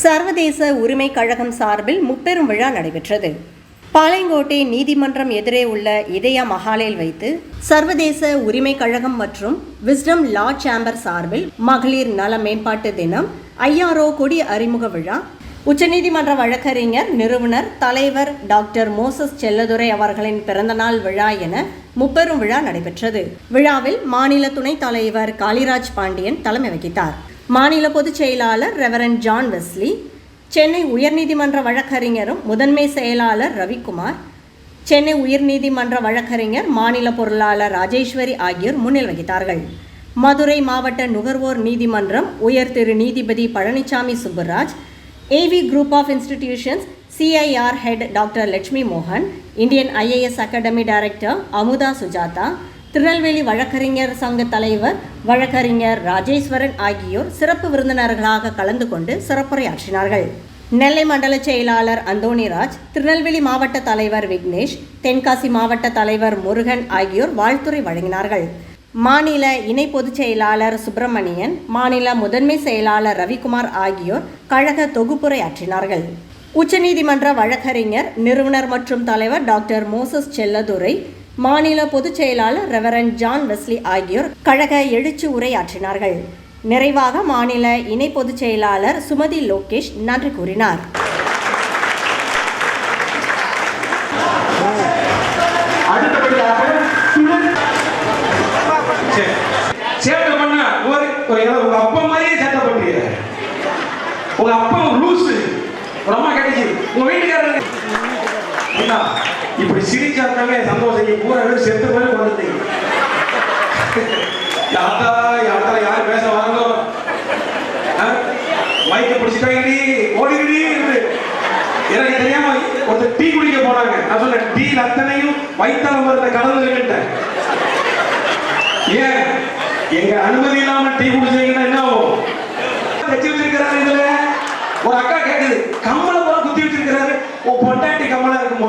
சர்வதேச உரிமை கழகம் சார்பில் முப்பெரும் விழா நடைபெற்றது. பாளையங்கோட்டை நீதிமன்றம் எதிரே உள்ள இதய மஹாலில் வைத்து சர்வதேச உரிமை கழகம் மற்றும் விஸ்டம் லா சேம்பர் சார்பில் மகளிர் நல மேம்பாட்டு தினம் ஐஆர்ஓ கொடி அறிமுக விழா. உச்சநீதிமன்ற வழக்கறிஞர் நிறுவனர் தலைவர் டாக்டர் மோசஸ் செல்லதுரை அவர்களின் பிறந்தநாள் விழா என முப்பெரும் விழா நடைபெற்றது. விழாவில் மாநில துணைத் தலைவர் காளிராஜ் பாண்டியன் தலைமை வகித்தார். மாநில பொதுச் செயலாளர் ரெவரன் ஜான் வெஸ்லி சென்னை உயர்நீதிமன்ற வழக்கறிஞரும் முதன்மை செயலாளர் ரவிக்குமார் சென்னை உயர்நீதிமன்ற வழக்கறிஞர் மாநில பொருளாளர் ராஜேஸ்வரி ஆகியோர் முன்னில் வகித்தார்கள். மதுரை மாவட்ட நுகர்வோர் நீதிமன்றம் உயர் திரு நீதிபதி Palaniswami Subbaraj AV group of institutions CIR head doctor Lakshmi மோகன் Indian IAS academy director Amudha Sujatha Tirunelveli வழக்கறிஞர் சங்க தலைவர் வழக்கறிஞர் ராஜேஸ்வரன் ஆகியோர் சிறப்பு விருந்தினர்களாக கலந்து கொண்டு சிறப்புரையாற்றினார்கள். நெல்லை மண்டல செயலாளர் அந்தோணிராஜ் திருநெல்வேலி மாவட்ட தலைவர் விக்னேஷ் தென்காசி மாவட்ட தலைவர் முருகன் ஆகியோர் வாழ்த்துரை வழங்கினார்கள். மாநில இணை பொதுச் செயலாளர் சுப்பிரமணியன் மாநில முதன்மை செயலாளர் ரவிக்குமார் ஆகியோர் கழக தொகுப்புரையாற்றினார்கள். உச்சநீதிமன்ற வழக்கறிஞர் நிறுவனர் மற்றும் தலைவர் டாக்டர் மோசஸ் செல்லதுரை மாநில பொதுச் செயலாளர் ரெவரன் ஜான் வெஸ்லி ஆகியோர் கழக எழுச்சி உரையாற்றினார்கள். நிறைவாக மாநில இணை பொதுச் செயலாளர் சுமதி லோகேஷ் நன்றி கூறினார். உங்க அப்பா மாதிரியே சேட்டை பண்றீங்க உங்க அப்பா லூசு. அம்மா உங்க இப்படி சந்தோஷம். நீ பூரா பேர் செத்து போய் கொண்டுட்டீங்க யாத்தா யாத்தா யார் பேச வாங்கோ மைக்க பிடிச்சிட்டாங்கடி ஓடிக்கிடி எனக்கு தெரியாம ஒருத்தர் டீ குடிக்க போனாங்க. நான் சொன்னேன் டீ அத்தனையும் வைத்தால மருந்த கலந்துருக்கிட்டேன் ஏன்? எங்க அனுமதி இல்லாம டீ குடிச்சீங்கன்னா என்ன ஆகும்? வச்சு வச்சிருக்கிறாரு இதுல. ஒரு அக்கா கேக்குது கம்மலை போல குத்தி வச்சிருக்கிறாரு. உன் பொட்டாட்டி கம்மலா இருக்கும்